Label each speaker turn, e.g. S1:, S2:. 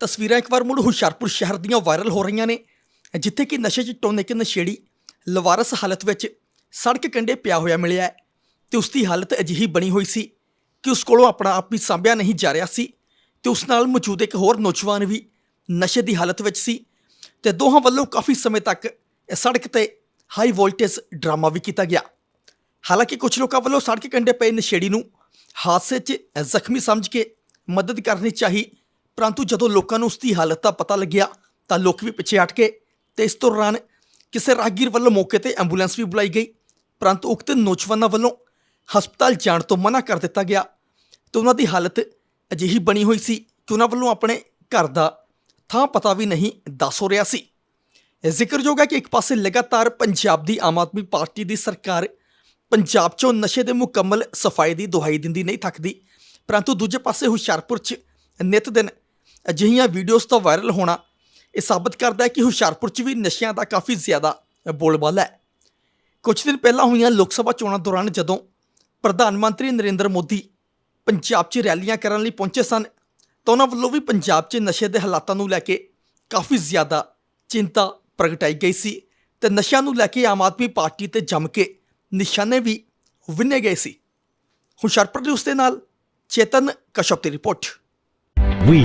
S1: ਤਸਵੀਰਾਂ ਇੱਕ ਵਾਰ ਮੁੜ ਹੁਸ਼ਿਆਰਪੁਰ ਸ਼ਹਿਰ ਦੀਆਂ ਵਾਇਰਲ ਹੋ ਰਹੀਆਂ ਨੇ, ਜਿੱਥੇ ਕਿ ਨਸ਼ੇ 'ਚ ਟੋਨੇ ਇੱਕ ਨਸ਼ੇੜੀ ਲਵਾਰਸ ਹਾਲਤ ਵਿੱਚ ਸੜਕ ਕੰਢੇ ਪਿਆ ਹੋਇਆ ਮਿਲਿਆ ਹੈ ਤੇ ਉਸ ਦੀ ਹਾਲਤ ਅਜਿਹੀ ਬਣੀ ਹੋਈ ਸੀ ਕਿ ਉਸ ਕੋਲੋਂ ਆਪਣਾ ਆਪ ਵੀ ਸਾਂਭਿਆ ਨਹੀਂ ਜਾ ਰਿਹਾ ਸੀ ਤੇ ਉਸ ਨਾਲ ਮੌਜੂਦ ਇੱਕ ਹੋਰ ਨੌਜਵਾਨ ਵੀ ਨਸ਼ੇ ਦੀ ਹਾਲਤ ਵਿੱਚ ਸੀ ਤੇ ਦੋਹਾਂ ਵੱਲੋਂ ਕਾਫੀ ਸਮੇਂ ਤੱਕ ਸੜਕ ਤੇ ਹਾਈ ਵੋਲਟੇਜ ਡਰਾਮਾ ਵੀ ਕੀਤਾ ਗਿਆ। ਹਾਲਾਂਕਿ ਕੁਝ ਲੋਕਾਂ ਵੱਲੋਂ ਸੜਕ ਕੰਢੇ ਪਏ ਨਸ਼ੇੜੀ ਨੂੰ ਹਾਦਸੇ 'ਚ ਜ਼ਖਮੀ ਸਮਝ ਕੇ ਮਦਦ ਕਰਨੀ ਚਾਹੀ ਪਰੰਤੂ ਜਦੋਂ ਲੋਕਾਂ ਨੂੰ ਉਸ ਦੀ ਹਾਲਤ ਦਾ ਪਤਾ ਲੱਗਿਆ, ਤਾਂ ਲੋਕ ਵੀ ਪਿੱਛੇ ਹਟ ਗਏ ਤੇ ਇਸ ਦੌਰਾਨ ਕਿਸੇ ਰਾਹਗੀਰ ਵੱਲੋਂ ਮੌਕੇ ਤੇ ਐਂਬੂਲੈਂਸ ਵੀ ਬੁਲਾਈ ਗਈ। ਪਰੰਤੂ ਉਕਤ ਨੌਜਵਾਨਾਂ ਵੱਲੋਂ ਹਸਪਤਾਲ ਜਾਣ ਤੋਂ ਮਨਾ ਕਰ ਦਿੱਤਾ ਗਿਆ ਤੇ ਉਹਨਾਂ ਦੀ ਹਾਲਤ ਅਜਿਹੀ ਬਣੀ ਹੋਈ ਸੀ ਕਿ ਉਹਨਾਂ ਵੱਲੋਂ ਆਪਣੇ ਘਰ ਦਾ ਥਾਂ ਪਤਾ ਵੀ ਨਹੀਂ ਦੱਸ ਹੋ ਰਿਹਾ ਸੀ। ਜ਼ਿਕਰਯੋਗ ਹੈ ਕਿ ਇੱਕ ਪਾਸੇ ਲਗਾਤਾਰ ਪੰਜਾਬ ਦੀ ਆਮ ਆਦਮੀ ਪਾਰਟੀ ਦੀ ਸਰਕਾਰ ਪੰਜਾਬ 'ਚੋਂ ਨਸ਼ੇ ਦੇ ਮੁਕੰਮਲ ਸਫ਼ਾਈ ਦੀ ਦੁਹਾਈ ਦਿੰਦੀ ਨਹੀਂ ਥੱਕਦੀ, ਪਰੰਤੂ ਦੂਜੇ ਪਾਸੇ ਹੁਸ਼ਿਆਰਪੁਰ 'ਚ ਨਿਤ ਦਿਨ ਅਜਿਹੀਆਂ ਵੀਡੀਓਜ਼ ਤੋਂ ਵਾਇਰਲ ਹੋਣਾ ਇਹ ਸਾਬਤ ਕਰਦਾ ਹੈ ਕਿ ਹੁਸ਼ਿਆਰਪੁਰ 'ਚ ਵੀ ਨਸ਼ਿਆਂ ਦਾ ਕਾਫੀ ਜ਼ਿਆਦਾ ਬੋਲਬਾਲਾ ਹੈ। ਕੁਝ ਦਿਨ ਪਹਿਲਾਂ ਹੋਈਆਂ ਲੋਕ ਸਭਾ ਚੋਣਾਂ ਦੌਰਾਨ ਜਦੋਂ ਪ੍ਰਧਾਨ ਮੰਤਰੀ ਨਰਿੰਦਰ ਮੋਦੀ ਪੰਜਾਬ 'ਚ ਰੈਲੀਆਂ ਕਰਨ ਲਈ ਪਹੁੰਚੇ ਸਨ, ਤਾਂ ਉਹਨਾਂ ਵੱਲੋਂ ਵੀ ਪੰਜਾਬ 'ਚ ਨਸ਼ੇ ਦੇ ਹਾਲਾਤਾਂ ਨੂੰ ਲੈ ਕੇ ਕਾਫੀ ਜ਼ਿਆਦਾ ਚਿੰਤਾ ਪ੍ਰਗਟਾਈ ਗਈ ਸੀ ਤੇ ਨਸ਼ਿਆਂ ਨੂੰ ਲੈ ਕੇ ਆਮ ਆਦਮੀ ਪਾਰਟੀ ਤੇ ਜੰਮ ਕੇ ਨਿਸ਼ਾਨੇ ਵੀ ਵਿੰਨੇ ਗਏ ਸੀ। ਹੁਸ਼ਿਆਰਪੁਰ ਦੇ ਉਸ ਦੇ ਨਾਲ ਚੇਤਨ ਕਸ਼ਪ ਦੀ ਰਿਪੋਰਟ।
S2: ਵੀ